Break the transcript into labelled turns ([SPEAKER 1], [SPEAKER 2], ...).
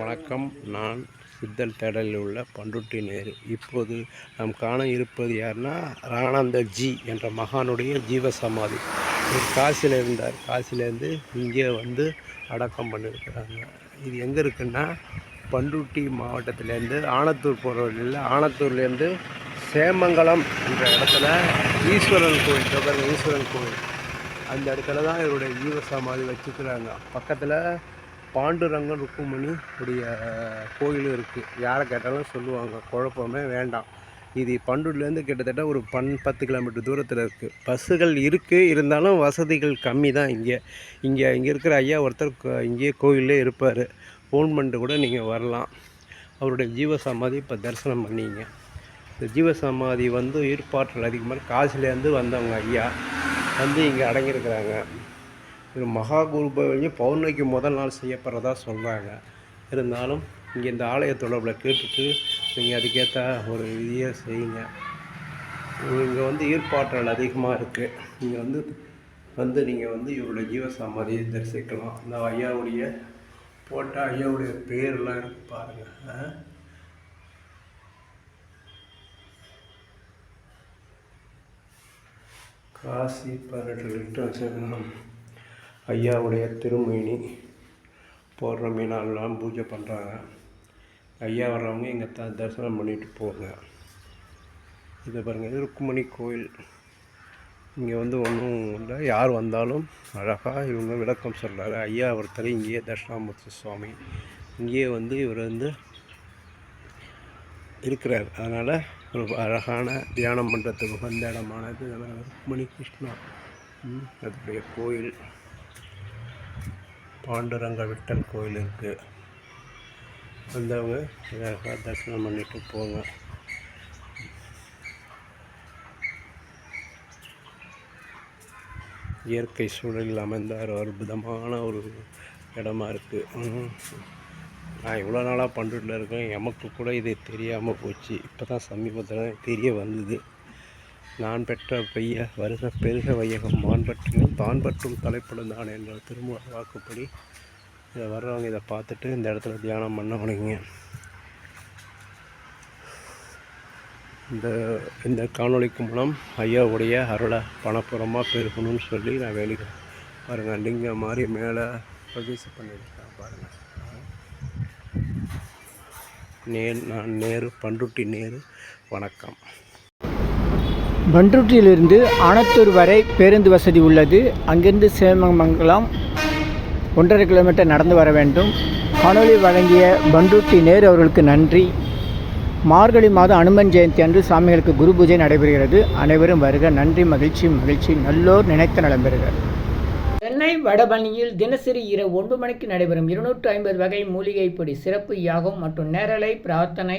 [SPEAKER 1] வணக்கம். நான் சித்தல் தேடலில் உள்ள பண்ருட்டி நேரு. இப்போது நாம் காண இருப்பது யாருன்னா ராணாந்த ஜி என்ற மகானுடைய ஜீவசமாதி. இவர் காசியில் இருந்தார். காசிலேருந்து இங்கே வந்து அடக்கம் பண்ணியிருக்கிறாங்க இது எங்கே இருக்குன்னா பண்ருட்டி மாவட்டத்திலேருந்து ஆனத்தூர் போகிற வழியில் ஆனத்தூர்லேருந்து சேமங்கலம் என்ற இடத்துல ஈஸ்வரன் கோயில் தொடர் ஈஸ்வரன் கோயில். அந்த இடத்துல தான் இவருடைய ஜீவ சமாதி வச்சுக்கிறாங்க பக்கத்தில் பாண்டுரங்கன் ருக்குமணி உடைய கோயிலும் இருக்குது யாரை கேட்டாலும் சொல்லுவாங்க. குழப்பமே வேண்டாம். இது பண்டூர்லேருந்து கிட்டத்தட்ட ஒரு பன் பத்து கிலோமீட்டர் தூரத்தில் இருக்குது பஸ்ஸுகள் இருக்குது இருந்தாலும் வசதிகள் கம்மி தான் இங்கே. இங்கே இங்கே இருக்கிற ஐயா ஒருத்தர் இங்கேயே கோயிலே இருப்பார். ஃபோன் பண்ணிட்டு கூட நீங்கள் வரலாம். அவருடைய ஜீவ சமாதி இப்போ தரிசனம் பண்ணிங்க. இந்த ஜீவ சமாதி வந்து ஈர்ப்பாற்றல் அதிகமாக காசிலேருந்து வந்தவங்க ஐயா வந்து இங்கே அடங்கியிருக்கிறாங்க. இது மகா குருபவனி பௌர்ணமிக்கு முதல் நாள் செய்யப்படுறதா சொல்கிறாங்க இருந்தாலும் இங்கே இந்த ஆலய தொடர்பில் கேட்டுட்டு நீங்கள் அதுக்கேற்ற ஒரு விதியை செய்யுங்க. இங்கே வந்து ஈர்ப்பாற்றல் அதிகமாக இருக்குது நீங்கள் வந்து வந்து நீங்கள் வந்து இவருடைய ஜீவ சமாதியை தரிசிக்கலாம். இந்த ஐயாவுடைய போட்டால் ஐயாவுடைய பேர்லாம் இருக்கு பாருங்கள் காசி பதினெட்டு லிட்டர் வச்சுருக்கணும் ஐயாவுடைய திருமேனி பௌர்ணமி நாள்லாம் பூஜை பண்ணுறாங்க ஐயா வர்றவங்க இங்கே த தரிசனம் பண்ணிட்டு போங்க இதை பாருங்கள் இது ருக்குமணி கோயில். இங்கே வந்து ஒன்றும் இல்லை யார் வந்தாலும் அழகாக இவங்க விளக்கம் சொல்கிறாரு ஐயா ஒருத்தர் இங்கேயே தட்சிணாமூர்த்தி சுவாமி. இங்கேயே வந்து இவர் வந்து இருக்கிறார். அதனால் ஒரு அழகான தியானம் பண்ணுறதுக்கு உகந்த இடமானது. அதனால் ருக்மணி கிருஷ்ணா. ம், அதனுடைய கோயில். பாண்டுரங்க விட்டல் கோயில் இருக்குது வந்தவங்க அழகாக தரிசனம் பண்ணிட்டு போங்க. இயற்கை சூழலில் அமைந்த ஒரு அற்புதமான ஒரு இடமா இருக்குது நான் இவ்வளோ நாளாக பண்டுட்டில் இருக்கேன். எமக்கு கூட இது தெரியாமல் போச்சு. இப்போ தான் சமீபத்தில் தெரிய வந்தது. நான் பெற்ற பெய்ய வருக பெருக வையகம் மான் பற்றினும் தான் பற்றும் தலைப்படும் தான் என்ற திருமூல வாக்குப்படி. இதை வர்றவங்க இதை பார்த்துட்டு இந்த இடத்துல தியானம் பண்ண முடியுங்க இந்த இந்த காணொளிக்கு மூலம் ஐயாவுடைய அருளை பணப்புறமாக பெருகணும்னு சொல்லி நான் வேலைக்கிறேன் பாருங்கள் லிங்க மாதிரி மேலே பிரதிஷ்டை பண்ணியிருக்கேன் பாருங்கள் நேர் நான் நேரு பண்ருட்டி நேரு வணக்கம்.
[SPEAKER 2] பண்ருட்டியிலிருந்து ஆனத்தூர் வரை பேருந்து வசதி உள்ளது. அங்கிருந்து சேமமங்கலம் ஒன்றரை கிலோமீட்டர் நடந்து வர வேண்டும். காணொளி வழங்கிய பண்ருட்டி நேரு அவர்களுக்கு நன்றி. மார்கழி மாதம் அனுமன் ஜெயந்தி அன்று சாமிகளுக்கு குரு பூஜை நடைபெறுகிறது. அனைவரும் வருக. நன்றி மகிழ்ச்சி மகிழ்ச்சி. நல்லோர் நினைத்த நலம் பெறுக. சென்னை வடபணியில் தினசரி இரவு ஒன்று மணிக்கு நடைபெறும் இருநூற்று ஐம்பது வகை மூலிகை பொடி சிறப்பு யாகம் மற்றும் நேரலை பிரார்த்தனை